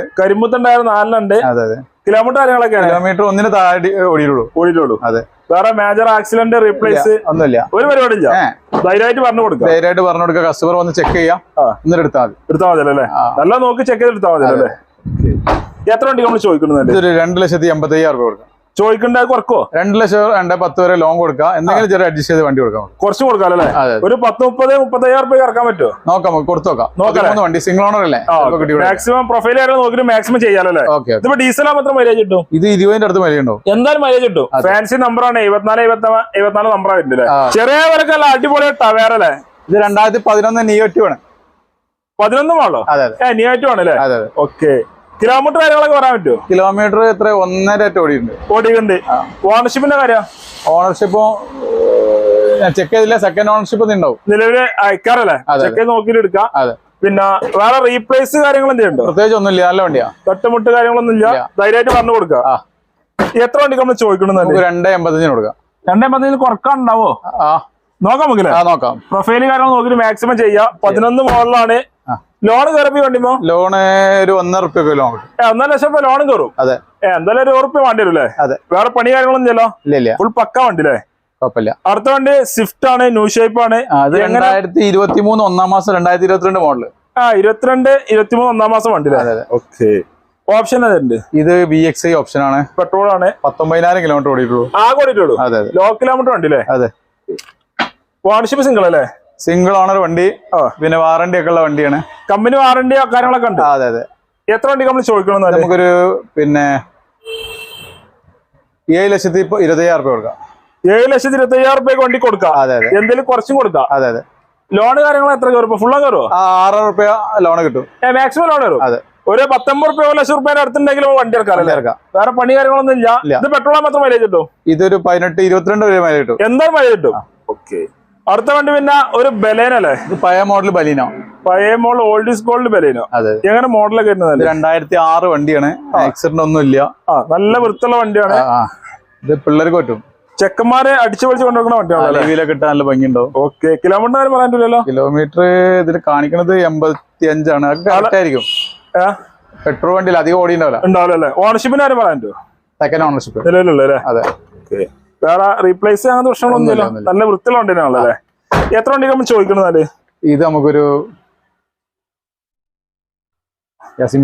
[SPEAKER 2] ടയർ നാലിലുണ്ട്
[SPEAKER 1] അതെ അതെ.
[SPEAKER 2] കിലോമീറ്റർ കാര്യങ്ങളൊക്കെയാണ്
[SPEAKER 1] കിലോമീറ്റർ ഒന്നിന് താഴെ ഓടിയിട്ടുള്ളൂ.
[SPEAKER 2] ഓടിയിട്ടുള്ളൂ.
[SPEAKER 1] അതെ.
[SPEAKER 2] വേറെ മേജർ ആക്സിഡന്റ് റീപ്ലേസ്
[SPEAKER 1] ഒന്നുമില്ല.
[SPEAKER 2] ഒരു പരിപാടി ധൈര്യമായിട്ട് പറഞ്ഞു കൊടുക്കുക.
[SPEAKER 1] ധൈര്യമായിട്ട് പറഞ്ഞു കൊടുക്കുക. കസ്റ്റമർ വന്ന് ചെക്ക് ചെയ്യാം. എന്നിട്ട് എടുത്താൽ മതി.
[SPEAKER 2] എടുത്താൽ മതി അല്ലേ? നല്ല നോക്കി ചെക്ക് ചെയ്ത് എടുത്താൽ മതി അല്ലേ? എത്ര വണ്ടി നമ്മൾ ചോദിക്കുന്നുണ്ട്
[SPEAKER 1] ഇതൊരു രണ്ട് ലക്ഷത്തി എൺപത്തി അയ്യായിരം രൂപ കൊടുക്കാം.
[SPEAKER 2] ചോദിക്കണ്ട കുറക്കോ?
[SPEAKER 1] രണ്ട് ലക്ഷം രണ്ട് പത്ത് വരെ ലോൺ കൊടുക്കാം. എന്തെങ്കിലും ചെറിയ അഡ്ജസ്റ്റ് ചെയ്ത് വണ്ടി കൊടുക്കാം.
[SPEAKER 2] കുറച്ച് കൊടുക്കാം അല്ലേ? ഒരു പത്ത് മുപ്പത് മുപ്പത്തയ്യായിരം റുപ്യ ഇറക്കാൻ പറ്റുമോ
[SPEAKER 1] നോക്കാം കൊടുത്തു നോക്കാം. വണ്ടി സിംഗിൾ ഓണർ അല്ലേ?
[SPEAKER 2] മാക്സിമം പ്രൊഫൈൽ കാര്യം നോക്കി മാക്സിമം ചെയ്യാലോ
[SPEAKER 1] ഓക്കെ
[SPEAKER 2] ഇതിപ്പോ ഡീസലാ മാത്രം മൈലേജ് കിട്ടും?
[SPEAKER 1] ഇത് ഇരുപതിന്റെ അടുത്ത് മര്യാദ ഉണ്ടോ
[SPEAKER 2] എന്തായാലും മൈലേജ് കിട്ടും. ഫാൻസി നമ്പറാണ് ഇരുപത്തിനാല് എഴുപത്തിനാല് നമ്പർ വരുന്നത്
[SPEAKER 1] ആ.
[SPEAKER 2] ചെറിയ വരക്കല്ല അടിപൊളി ടവേറ അല്ലേ?
[SPEAKER 1] ഇത് രണ്ടായിരത്തി പതിനൊന്ന് നിയോറ്റീവ് ആണ്.
[SPEAKER 2] പതിനൊന്നും ആണല്ലോ നീയായിട്ടും ആണല്ലേ ഓക്കെ കിലോമീറ്റർ കാര്യങ്ങളൊക്കെ പറയാൻ പറ്റുമോ
[SPEAKER 1] കിലോമീറ്റർ എത്ര? ഒന്നര ഓടിയിട്ടുണ്ട്.
[SPEAKER 2] ഓടിയുണ്ട് ഓണർഷിപ്പിന്റെ കാര്യം?
[SPEAKER 1] ഓണർഷിപ്പ് ചെക്ക് ചെയ്തില്ല. സെക്കൻഡ് ഓണർഷിപ്പ് ഉണ്ടാവും.
[SPEAKER 2] നിലവിൽ അയക്കാറല്ലേ. ചെക്ക് ചെയ്ത് നോക്കിയിട്ട് എടുക്കാം.
[SPEAKER 1] അതെ.
[SPEAKER 2] പിന്നെ വേറെ റീപ്ലേസ് കാര്യങ്ങൾ എന്തെയുണ്ടോ
[SPEAKER 1] പ്രത്യേകിച്ച് ഒന്നുമില്ല. നല്ല വണ്ടിയാ.
[SPEAKER 2] തട്ടുമുട്ട് കാര്യങ്ങളൊന്നും ഇല്ല. ധൈര്യമായിട്ട് പറഞ്ഞു കൊടുക്കാം എത്ര വണ്ടിക്ക് നമ്മൾ
[SPEAKER 1] ചോദിക്കണം രണ്ടേ എൺപത്തഞ്ചിന് കൊടുക്കാം.
[SPEAKER 2] രണ്ടേ എൺപത്തഞ്ചിന് കുറക്കാണ്ടാവോ നോക്കാം
[SPEAKER 1] നോക്കാം.
[SPEAKER 2] പ്രൊഫൈൽ കാര്യങ്ങൾ നോക്കിയിട്ട് മാക്സിമം ചെയ്യാം. പതിനൊന്ന് മോളിലാണ്
[SPEAKER 1] ആ.
[SPEAKER 2] ലോൺ കയറപ്പി വേണ്ടിമോ?
[SPEAKER 1] ലോണ് ഒരു ഒന്നര റുപ്യ ലോൺ
[SPEAKER 2] ഒന്നര ലക്ഷം രൂപ ലോണും കയറും
[SPEAKER 1] അതെ.
[SPEAKER 2] എന്തായാലും ഒരു ഉറപ്പ് വേണ്ടി വരും അല്ലേ
[SPEAKER 1] അതെ.
[SPEAKER 2] വേറെ പണി കാര്യങ്ങളൊന്നും ഇല്ലല്ലോ?
[SPEAKER 1] ഇല്ല ഇല്ല.
[SPEAKER 2] ഫുൾ പക്ക വണ്ടി അല്ലേ?
[SPEAKER 1] കുഴപ്പമില്ല.
[SPEAKER 2] അടുത്ത വണ്ടി സ്വിഫ്റ്റ് ആണ് ന്യൂ ഷേപ്പ് ആണ്.
[SPEAKER 1] അത് രണ്ടായിരത്തി ഇരുപത്തി മൂന്ന് ഒന്നാം മാസം രണ്ടായിരത്തി ഇരുപത്തിരണ്ട് മോഡൽ
[SPEAKER 2] ആ ഇരുപത്തിരണ്ട് ഇരുപത്തിമൂന്ന് ഒന്നാം മാസം വണ്ടി
[SPEAKER 1] അതെ അതെ.
[SPEAKER 2] ഓക്കെ. ഓപ്ഷൻ അതുണ്ട്
[SPEAKER 1] ഇത് ബി എക്സ് ഐ ഓപ്ഷൻ ആണ്.
[SPEAKER 2] പെട്രോൾ ആണ്.
[SPEAKER 1] പത്തൊമ്പതിനായിരം കിലോമീറ്റർ ഓടിയിട്ടുള്ളൂ.
[SPEAKER 2] ആ ഓടിയിട്ടുള്ളൂ?
[SPEAKER 1] അതെ അതെ.
[SPEAKER 2] ലോ കിലോമീറ്റർ വണ്ടി അല്ലേ?
[SPEAKER 1] അതെ.
[SPEAKER 2] ഓണർഷിപ്പ് സിംഗിൾ അല്ലേ?
[SPEAKER 1] സിംഗിൾ ഓണർ വണ്ടി. പിന്നെ വാറണ്ടി ഒക്കെ ഉള്ള വണ്ടിയാണ്.
[SPEAKER 2] കമ്പനി വാറണ്ടി കാര്യങ്ങളൊക്കെ ഉണ്ട്?
[SPEAKER 1] അതെ അതെ.
[SPEAKER 2] എത്ര വണ്ടി നമ്മൾ ചോദിക്കണം
[SPEAKER 1] നമുക്കൊരു പിന്നെ ഏഴ് ലക്ഷത്തി ഇരുപത്തയ്യായിരം രൂപ കൊടുക്കാം.
[SPEAKER 2] ഏഴ് ലക്ഷത്തി ഇരുപത്തയ്യായിരം രൂപയ്ക്ക് വണ്ടി കൊടുക്കാം.
[SPEAKER 1] അതെ അതെ.
[SPEAKER 2] എന്തെങ്കിലും കുറച്ചും കൊടുക്കാം.
[SPEAKER 1] അതെ അതെ.
[SPEAKER 2] ലോൺ കാര്യങ്ങൾ എത്ര കയറും? ഫുള്ളും കയറുമോ
[SPEAKER 1] ആ ആറ് റുപ്യ ലോൺ കിട്ടും.
[SPEAKER 2] മാക്സിമം ലോൺ കയറും?
[SPEAKER 1] അതെ.
[SPEAKER 2] ഒരു പത്തൊമ്പത് റുപ്യ ലക്ഷം രൂപയുടെ അടുത്തുണ്ടെങ്കിലും വണ്ടി ഇറക്കാം
[SPEAKER 1] വണ്ടി
[SPEAKER 2] അല്ലേ
[SPEAKER 1] ഇറക്കാം
[SPEAKER 2] വേറെ പണി കാര്യങ്ങളൊന്നും ഇല്ല.
[SPEAKER 1] ഇല്ല.
[SPEAKER 2] ഇത് പെട്രോൾ മാത്രം മൈലേജ് കിട്ടും?
[SPEAKER 1] ഇതൊരു പതിനെട്ട് ഇരുപത്തിരണ്ട് വരെ മൈലേജ് കിട്ടും.
[SPEAKER 2] എന്തായാലും മൈലേജ് കിട്ടും. ഓക്കെ അടുത്ത വണ്ടി പിന്നെ ഒരു ബലേനല്ലേ
[SPEAKER 1] ഇത് പഴയ മോഡൽ ബലീനോ.
[SPEAKER 2] പഴയ മോൾ ഓൾഡ് ഈസ് ഗോൾഡ് ബലേനോ.
[SPEAKER 1] അതെ.
[SPEAKER 2] എങ്ങനെ മോഡലൊക്കെ
[SPEAKER 1] രണ്ടായിരത്തി ആറ് വണ്ടിയാണ്. ആക്സിഡന്റ് ഒന്നും ഇല്ല.
[SPEAKER 2] ആ നല്ല വൃത്തിയുള്ള വണ്ടിയാണ്.
[SPEAKER 1] ഇത് പിള്ളേർക്ക് പറ്റും.
[SPEAKER 2] ചെക്കന്മാരെ അടിച്ചു പൊളിച്ച് കൊണ്ടുവന്ന വണ്ടിയാണല്ലേ?
[SPEAKER 1] അലവിയിലൊക്കെ ഇട്ടാൽ നല്ല ഭംഗിയുണ്ടോ
[SPEAKER 2] ഓക്കെ കിലോമീറ്റർ പറയാൻ പറ്റില്ലല്ലോ?
[SPEAKER 1] കിലോമീറ്റർ ഇതിൽ കാണിക്കണത് എൺപത്തി അഞ്ചാണ് ആയിരിക്കും. പെട്രോൾ വണ്ടിയിൽ അധികം ഓടിയുണ്ടാവില്ല
[SPEAKER 2] ഉണ്ടാവില്ല കാര്യം പറയാൻ പറ്റുമോ
[SPEAKER 1] സെക്കൻഡ് ഓണർഷിപ്പ്
[SPEAKER 2] നിലവിലുള്ള അല്ലേ
[SPEAKER 1] അതെ
[SPEAKER 2] വേറെ റീപ്ലേസ് അങ്ങനത്തെ
[SPEAKER 1] പ്രശ്നങ്ങളൊന്നുമില്ല
[SPEAKER 2] നല്ല വൃത്തിയുള്ള വണ്ടിയാണല്ലോ? അല്ലേ എത്ര വണ്ടി നമ്മൾ ചോദിക്കണമെന്നാൽ
[SPEAKER 1] ഇത് നമുക്കൊരു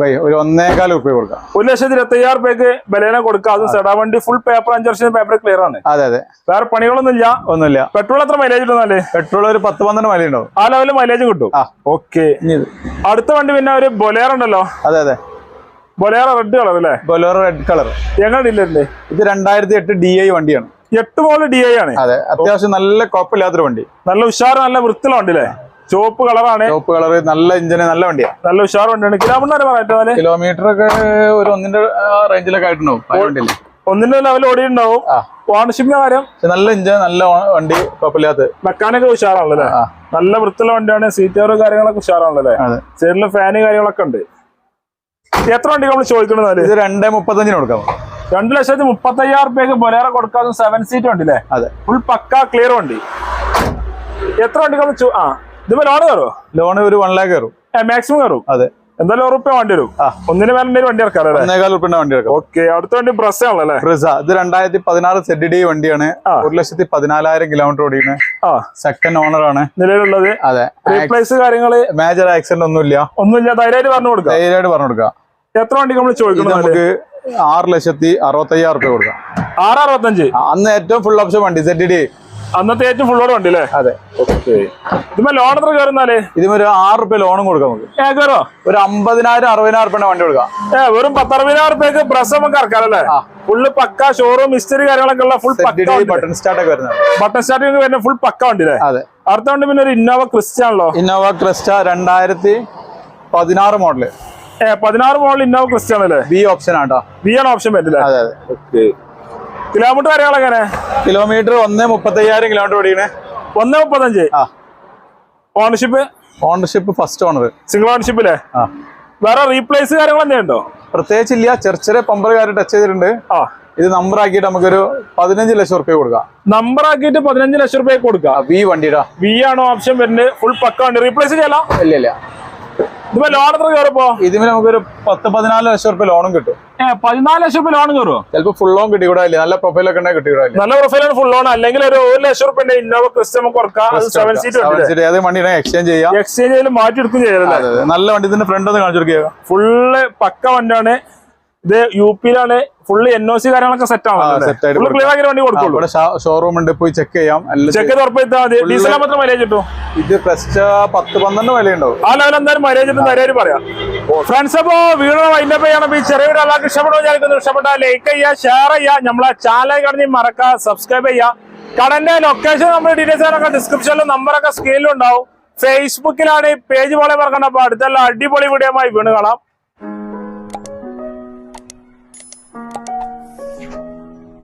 [SPEAKER 1] ഭായി ഒരു ഒന്നേകാൽ റുപ്യ കൊടുക്കാം.
[SPEAKER 2] ഒരു ലക്ഷത്തി ഇരുപത്തി അയ്യായിരം റുപ്യക്ക് ബലേന കൊടുക്കുക അത് സെഡാ വണ്ടി ഫുൾ പേപ്പർ അഞ്ച് വർഷം പേപ്പർ ക്ലിയർ ആണ്.
[SPEAKER 1] അതെ അതെ.
[SPEAKER 2] വേറെ പണികളൊന്നുമില്ല
[SPEAKER 1] ഒന്നുമില്ല.
[SPEAKER 2] പെട്രോൾ എത്ര മൈലേജ് കിട്ടുന്നാൽ
[SPEAKER 1] പെട്രോൾ ഒരു പത്ത് പന്ത്രണ്ട് മൈലേജ് ഉണ്ടാവും.
[SPEAKER 2] ആ ലെവലിൽ മൈലേജ് കിട്ടും. ഓക്കെ അടുത്ത വണ്ടി പിന്നെ ഒരു ബൊലേറ ഉണ്ടല്ലോ.
[SPEAKER 1] അതെ അതെ.
[SPEAKER 2] ബൊലേറ റെഡ് കളർ അല്ലേ?
[SPEAKER 1] ബൊലോറോ റെഡ് കളർ
[SPEAKER 2] ഡീലറിന്റെ
[SPEAKER 1] ഇത് രണ്ടായിരത്തി എട്ട് ഡി ഐ വണ്ടിയാണ്.
[SPEAKER 2] എട്ട് മോൾ ഡി ഐ ആണ്.
[SPEAKER 1] അതെ അത്യാവശ്യം നല്ല കുഴപ്പമില്ലാത്തൊരു വണ്ടി.
[SPEAKER 2] നല്ല ഉഷാറ് നല്ല വൃത്തിയുള്ള വണ്ടി അല്ലേ ചുവപ്പ് കളറാണ്
[SPEAKER 1] ചുവപ്പ് കളർ നല്ല എഞ്ചിന് നല്ല വണ്ടിയാണ്
[SPEAKER 2] നല്ല ഉഷാർ വണ്ടിയാണ്. കിലോമീറ്റർ പറയട്ടെ
[SPEAKER 1] കിലോമീറ്റർ ഒക്കെ ഒരു ഒന്നിന്റെ റേഞ്ചിലൊക്കെ ആയിട്ടുണ്ടാവും.
[SPEAKER 2] ഒന്നിന്റെ ലെവൽ ഓടിയിട്ടുണ്ടാവും. ഓണർഷിപ്പിന്റെ കാര്യം?
[SPEAKER 1] നല്ല എഞ്ചിൻ നല്ല വണ്ടി കുഴപ്പമില്ലാത്ത.
[SPEAKER 2] മെക്കാനിക്കൽ ഉഷാറാണല്ലോ നല്ല വൃത്തിയുള്ള വണ്ടിയാണ്. സീറ്റർ കാര്യങ്ങളൊക്കെ ഉഷാറാണല്ലോ സൈഡിൽ ഫാന് കാര്യങ്ങളൊക്കെ ഉണ്ട്. എത്ര വണ്ടി നമ്മൾ ചോദിക്കണമെന്നാൽ
[SPEAKER 1] ഇത് രണ്ടേ മുപ്പത്തഞ്ചിന് കൊടുക്കാം.
[SPEAKER 2] രണ്ട് ലക്ഷത്തി മുപ്പത്തി അയ്യായിരം റുപ്യക്ക് ബൊലേറ കൊടുക്കാതെ സെവൻ സീറ്റ് വണ്ടി അല്ലേ
[SPEAKER 1] അതെ.
[SPEAKER 2] ഫുൾ പക്ക ക്ലിയർ വണ്ടി. എത്ര വണ്ടി നമ്മൾ ആ ഇതിപ്പോ ലോൺ കയറും
[SPEAKER 1] ലോൺ ഒരു വൺ ലാക്ക് കയറും.
[SPEAKER 2] മാക്സിമം കയറും?
[SPEAKER 1] അതെ.
[SPEAKER 2] എന്തായാലും ഉറുപ്പ വണ്ടി വരും. ഒന്നിന് മേലെ വണ്ടി ഇറക്കാം അല്ലേ?
[SPEAKER 1] ഒന്നേകാൽ റുപ്യന്റെ വണ്ടി ഇറക്കാം
[SPEAKER 2] ഓക്കെ അടുത്ത വണ്ടി ബ്രസ് ആണല്ലേ
[SPEAKER 1] ബ്രിസ ഇത് രണ്ടായിരത്തി പതിനാറ് സെഡ് ഡി വണ്ടിയാണ്. ഒരു ലക്ഷത്തി പതിനാലായിരം കിലോമീറ്റർ ഓടിയാണ് സെക്കൻഡ് ഓണർ ആണ്.
[SPEAKER 2] നിലവിലുള്ളത്?
[SPEAKER 1] അതെ.
[SPEAKER 2] റീപ്ലേസ് കാര്യങ്ങൾ?
[SPEAKER 1] മേജർ ആക്സിഡന്റ് ഒന്നും ഒന്നുമില്ല.
[SPEAKER 2] ഒന്നുമില്ല. ധൈര്യമായിട്ട് പറഞ്ഞു കൊടുക്കാം.
[SPEAKER 1] ധൈര്യമായിട്ട് പറഞ്ഞു കൊടുക്കാം.
[SPEAKER 2] എത്ര വണ്ടി നമ്മൾ ചോദിക്കുന്നത്
[SPEAKER 1] നമുക്ക് ആറ് ലക്ഷത്തി അറുപത്തയ്യായിരം റുപ്യ കൊടുക്കാം.
[SPEAKER 2] ആറ് അറുപത്തഞ്ച്?
[SPEAKER 1] അന്ന് ഏറ്റവും ഫുൾ ഓപ്ഷൻ വണ്ടി സെറ്റ് ഡി
[SPEAKER 2] അന്നത്തെ ഏറ്റവും ഫുള്ളോട് വണ്ടി അല്ലേ?
[SPEAKER 1] അതെ.
[SPEAKER 2] ഓക്കെ ലോൺ എത്ര കയറുന്നാലേ
[SPEAKER 1] ഇതിമൊരു ആറ് റുപ്യ ലോണും കൊടുക്കാം നമുക്ക്.
[SPEAKER 2] കയറോ?
[SPEAKER 1] ഒരു അമ്പതിനായിരം അറുപതിനായിരം റുപ്യ വണ്ടി കൊടുക്കാം.
[SPEAKER 2] ഏ വെറും പത്തറുപതിനായിരം റുപ്യക്ക് പ്രസ് നമുക്ക് ഇറക്കാമല്ലേ. ഫുള്ള് പക്ക ഷോറൂം മിസ്റ്ററി കാര്യങ്ങളൊക്കെ ഉള്ള ഫുൾ പക്ക
[SPEAKER 1] ബട്ടൺ സ്റ്റാർട്ട് ഒക്കെ വരുന്നത്.
[SPEAKER 2] ബട്ടൺ സ്റ്റാർട്ടിംഗ് വരുന്ന ഫുൾ പക്ക വണ്ടി അല്ലേ?
[SPEAKER 1] അതെ.
[SPEAKER 2] അടുത്ത വണ്ടി പിന്നെ ഒരു ഇന്നോവ ക്രിസ്റ്റ ആണല്ലോ.
[SPEAKER 1] ഇന്നോവ ക്രിസ്റ്റ രണ്ടായിരത്തി പതിനാറ്
[SPEAKER 2] മോഡൽ പതിനാറ് മോഡൽ ഇന്നോവ ക്രിസ്റ്റ ആണല്ലേ
[SPEAKER 1] ബി ഓപ്ഷൻ ആട്ടോ.
[SPEAKER 2] വി ആണ് ഓപ്ഷൻ പറ്റില്ല
[SPEAKER 1] അതെ അതെ.
[SPEAKER 2] കിലോമീറ്റർ കാര്യങ്ങളൊക്കെ എങ്ങനെ?
[SPEAKER 1] കിലോമീറ്റർ ഒന്ന് മുപ്പത്തി അയ്യായിരം കിലോമീറ്റർ ഓടിയാണ്
[SPEAKER 2] ഒന്ന് മുപ്പത്തഞ്ച്. Ownership
[SPEAKER 1] ownership first owner
[SPEAKER 2] single ownership അല്ലേ? വേറെ റീപ്ലേസ് കാര്യങ്ങൾ എന്തെങ്കിലും ഉണ്ടോ?
[SPEAKER 1] പ്രത്യേകിച്ച് ഇല്ല ചെറിയ പമ്പർ കാര്യം ടച്ച് ചെയ്തിട്ടുണ്ട്.
[SPEAKER 2] ആ.
[SPEAKER 1] ഇത് നമ്പർ ആക്കിയിട്ട് നമുക്കൊരു പതിനഞ്ച് ലക്ഷം റുപ്യ കൊടുക്കാം.
[SPEAKER 2] നമ്പർ ആക്കിയിട്ട് പതിനഞ്ച് ലക്ഷം റുപ്യ കൊടുക്കാം.
[SPEAKER 1] വി വണ്ടിയുടെ.
[SPEAKER 2] വി ആണോ ഓപ്ഷൻ വരുന്നത്. ഫുൾ പക്ക വണ്ടി. റീപ്ലേസ് ചെയ്യലാം?
[SPEAKER 1] ഇല്ല ഇല്ല.
[SPEAKER 2] ഇതിപ്പോ ലോൺ എത്ര കയറിപ്പോ
[SPEAKER 1] ഇതിന് നമുക്കൊരു പത്ത് പതിനാല് ലക്ഷം റുപ്യ ലോണും കിട്ടും.
[SPEAKER 2] പതിനാല് ലക്ഷം റുപ്യ ലോൺ കയറുമോ
[SPEAKER 1] ചിലപ്പോ ഫുൾ ലോൺ കിട്ടിക്കൂടാല്ലേ നല്ല പ്രൊഫൈൽ ഒക്കെ ഉണ്ടെങ്കിൽ കിട്ടിക്കൂടാ
[SPEAKER 2] നല്ല പ്രൊഫൈലാണ് ഫുൾ ലോൺ അല്ലെങ്കിൽ ഒരു ഒരു ലക്ഷം റുപ്യ ഇന്നോവ ക്രിസ്റ്റ നമുക്ക് സെവൻ സീറ്റ്
[SPEAKER 1] ഏത് വണ്ടി എക്സ്ചേഞ്ച് ചെയ്യാം.
[SPEAKER 2] എക്സ്ചേഞ്ച് ചെയ്ത് മാറ്റി എടുക്കും ചെയ്യലല്ലേ
[SPEAKER 1] അതെ, അതെ. നല്ല വണ്ടി ഇതിന്റെ ഫ്രണ്ട് ഒന്ന് കാണിച്ചു കൊടുക്കുക
[SPEAKER 2] ഫുള്ള് പക്ക വണ്ടിയാണ്. ഇത് യു പിയിലാണ് ഫുള്ള് എൻ ഒ സി കാര്യങ്ങളൊക്കെ സെറ്റ് ആണ് ക്ലിയർ ആക്കി വണ്ടി കൊടുക്കുള്ളൂ.
[SPEAKER 1] ഷോറൂം ഉണ്ട് പോയി ചെക്ക് ചെയ്യാം.
[SPEAKER 2] ചെക്ക് ചെയ്ത് ഉറപ്പിത്താൽ മതി. ഡീസൽ മാത്രം മൈലേജ് കിട്ടും?
[SPEAKER 1] ഇത് ക്രസ്റ്റ പത്ത് പന്ത്രണ്ട് വില ഉണ്ടാവും.
[SPEAKER 2] ആ ലെവൽ എന്തായാലും മൈലേജ് കിട്ടും നേരെ പറയാം. ഫ്രണ്ട്സ് അപ്പോ വീഡിയോ വൈൻഡപ്പ് ചെയ്യണം ഈ ചെറിയ വീഡിയോ എല്ലാവർക്കും ഇഷ്ടപ്പെടുമോ വിചാരിക്കുന്നു. ഇഷ്ടപ്പെട്ടാൽ ലൈക്ക് ചെയ്യുക ഷെയർ ചെയ്യുക നമ്മളെ ചാനൽ കടന്നി മറക്കുക സബ്സ്ക്രൈബ് ചെയ്യുക. കടന്റെ ലൊക്കേഷൻ നമ്മുടെ ഡീറ്റെയിൽസ് ഒക്കെ ഡിസ്ക്രിപ്ഷനിലും നമ്പറൊക്കെ സ്ക്രീനിലും ഉണ്ടാവും. ഫേസ്ബുക്കിലാണ് ഈ പേജ് പോലെ മറക്കണം അപ്പൊ അടുത്തുള്ള അടിപൊളി വീഡിയോ വീണ് കാണാം.